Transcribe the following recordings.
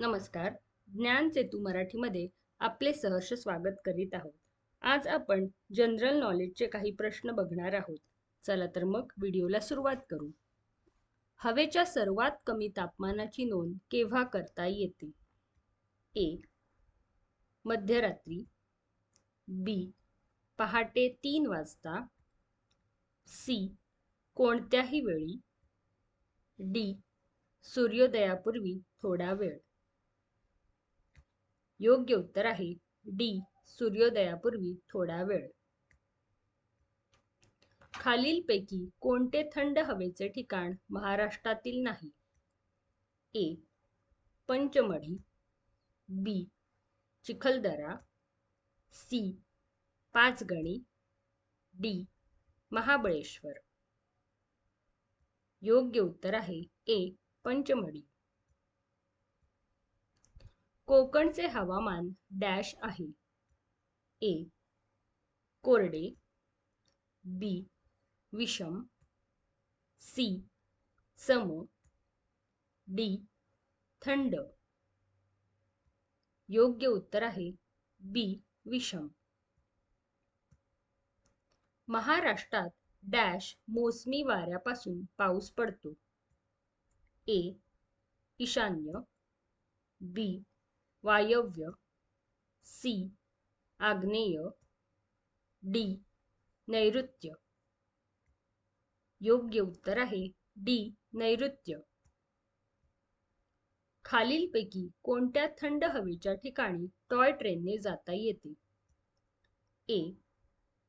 नमस्कार. ज्ञान सेतू मराठीमध्ये आपले सहर्ष स्वागत करीत आहोत. आज आपण जनरल नॉलेजचे काही प्रश्न बघणार आहोत. चला तर मग व्हिडिओला सुरुवात करू. हवेच्या सर्वात कमी तापमानाची नोंद केव्हा करता येते? ए. मध्यरात्री. बी. पहाटे तीन वाजता. सी. कोणत्याही वेळी. डी. सूर्योदयापूर्वी थोडा वेळ. योग्य उत्तर आहे. डी. सूर्योदयापूर्वी थोडा वेळ. खालीलपैकी कोणते थंड हवेचे ठिकाण महाराष्ट्रातील नाही? A. Panchmarhi. B. Chikhaldara. C. Panchgani. D. Mahabaleshwar. योग्य उत्तर आहे ए. पंचमढी. कोकणचे हवामान डॅश आहे. ए. कोरडे. बी. विषम. सी. सम डी. थंड. योग्य उत्तर आहे बी. विषम. महाराष्ट्रात डॅश मोसमी वाऱ्यापासून पाऊस पडतो. ए. ईशान्य. बी. वायव्य सी आग्नेय डी नैऋत्य. योग्य उत्तर आहे डी नैऋत्य. खालीलपैकी कोणत्या थंड हवेच्या ठिकाणी टॉय ट्रेनने जाता येते? A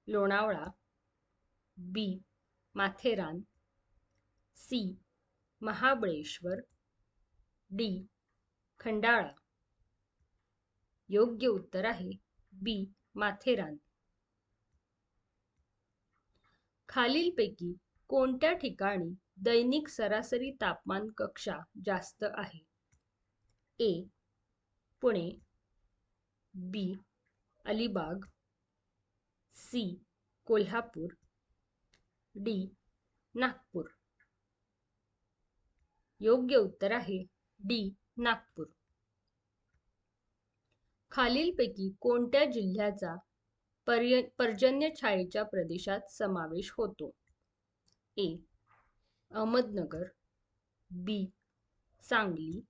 Lonavala B Matheran C Mahabaleshwar D Khandala. योग्य उत्तर आहे. बी. माथेरान. खालीलपैकी कोणत्या ठिकाणी दैनिक सरासरी तापमान कक्षा जास्त आहे? A. Pune. B. Alibag. C. Kolhapur. D. Nagpur. योग्य उत्तर आहे. डी. नागपूर. खालीलपैकी कोणत्या जिल्ह्याचा पर्य पर्जन्य छायेच्या प्रदेशात समावेश होतो? A. Ahmednagar B. Sangli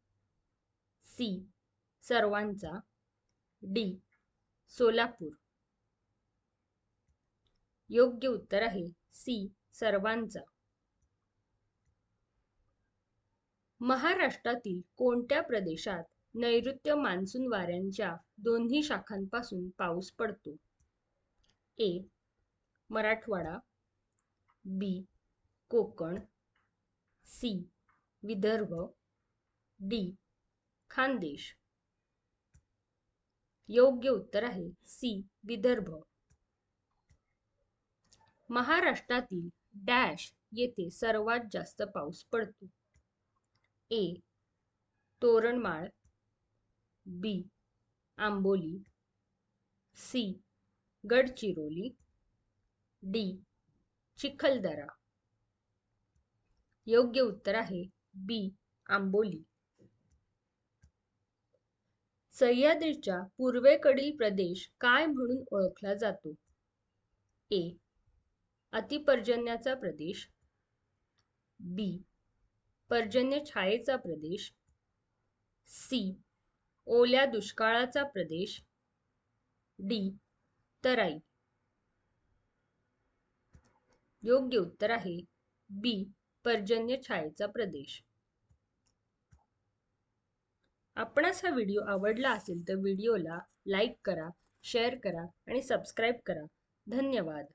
C. सर्वांचा डी. सोलापूर. योग्य उत्तर आहे सी. सर्वांचा. महाराष्ट्रातील कोणत्या प्रदेशात नैऋत्य मान्सून वाऱ्यांच्या दोन्ही शाखांपासून पाऊस पडतो. A. Marathwada. B. Konkan. C. Vidarbha. D. Khandesh. योग्य उत्तर आहे सी. विदर्भ. महाराष्ट्रातील डॅश येथे सर्वात जास्त पाऊस पडतो. A. Toranmal. B Amboli. C Gadchiroli. D Chikhaldara. योग्य उत्तर आहे बी आंबोली. सह्याद्रीच्या पूर्वेकडील प्रदेश काय म्हणून ओळखला जातो? ए अतिपर्जन्याचा प्रदेश. बी पर्जन्य छायेचा प्रदेश. सी ओल्या दुष्काळाचा प्रदेश डी. तराई. योग्य उत्तर आहे बी. पर्जन्य छायेचा प्रदेश. आपणास हा व्हिडिओ आवडला असेल तर व्हिडिओला लाईक करा शेअर करा आणि सबस्क्राईब करा. धन्यवाद.